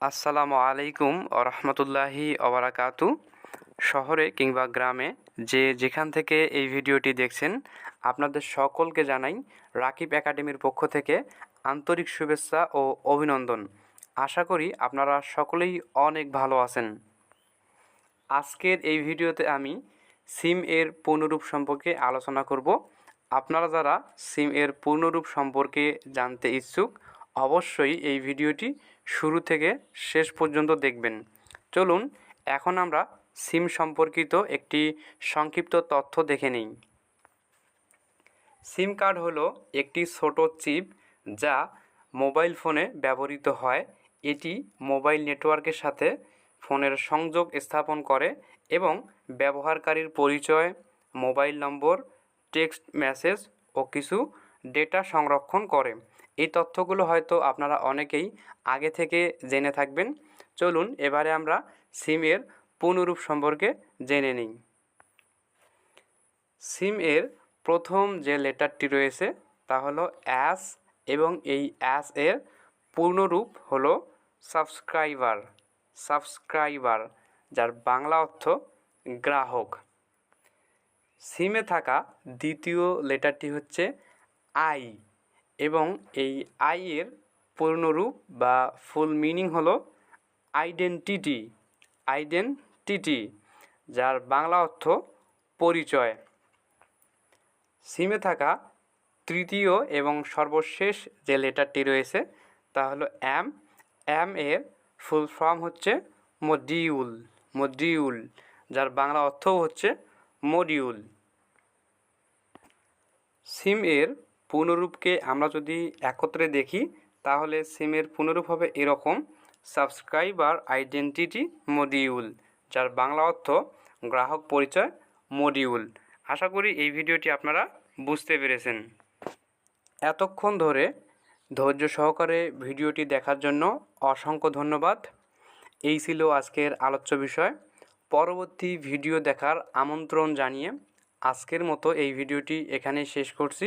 আসসালামু আলাইকুম রহমতুল্লাহি অবরাকাতু শহরে কিংবা গ্রামে যে যেখান থেকে এই ভিডিওটি দেখছেন, আপনাদের সকলকে জানাই রাকিব একাডেমির পক্ষ থেকে আন্তরিক শুভেচ্ছা ও অভিনন্দন। আশা করি আপনারা সকলেই অনেক ভালো আছেন। আজকের এই ভিডিওতে আমি সিম এর পূর্ণরূপ সম্পর্কে আলোচনা করব। আপনারা যারা সিম এর পূর্ণরূপ সম্পর্কে জানতে ইচ্ছুক অবশ্যই এই ভিডিওটি শুরু থেকে শেষ পর্যন্ত দেখবেন। চলুন, এখন আমরা সিম সম্পর্কিত একটি সংক্ষিপ্ত তথ্য দেখে নিই। সিম কার্ড হলো একটি ছোট চিপ যা মোবাইল ফোনে ব্যবহৃত হয়। এটি মোবাইল নেটওয়ার্কের সাথে ফোনের সংযোগ স্থাপন করে এবং ব্যবহারকারীর পরিচয়, মোবাইল নম্বর, টেক্সট মেসেজ ও কিছু ডেটা সংরক্ষণ করে। এই তথ্যগুলো হয়তো আপনারা অনেকেই আগে থেকে জেনে থাকবেন। চলুন এবারে আমরা সিমের পূর্ণরূপ সম্পর্কে জেনে নিই। সিম এর প্রথম যে লেটারটি রয়েছে তা হলো অ্যাস এবং এই অ্যাস এর পূর্ণরূপ হলো সাবস্ক্রাইবার। সাবস্ক্রাইবার, যার বাংলা অর্থ গ্রাহক। সিমে থাকা দ্বিতীয় লেটারটি হচ্ছে আই। এবং এই আই এর পূর্ণরূপ বা ফুল মিনিং হলো আইডেন্টিটি আইডেন্টিটি যার বাংলা অর্থ পরিচয়। সিমে থাকা তৃতীয় এবং সর্বশেষ যে লেটারটি রয়েছে, তা হলো এম এম এর ফুল ফর্ম হচ্ছে মডিউল মডিউল যার বাংলা অর্থও হচ্ছে মডিউল সিম এর পূর্ণরূপকে আমরা যদি একত্রে দেখি, তাহলে সিমের পূর্ণরূপ হবে এরকম সাবস্ক্রাইবার আইডেন্টিটি মডিউল যার বাংলা অর্থ গ্রাহক পরিচয় মডিউল আশা করি এই ভিডিওটি আপনারা বুঝতে পেরেছেন। এতক্ষণ ধরে ধৈর্য সহকারে ভিডিওটি দেখার জন্য অসংখ্য ধন্যবাদ। এই ছিল আজকের আলোচ্য বিষয়। পরবর্তী ভিডিও দেখার আমন্ত্রণ জানিয়ে আজকের মতো এই ভিডিওটি এখানেই শেষ করছি।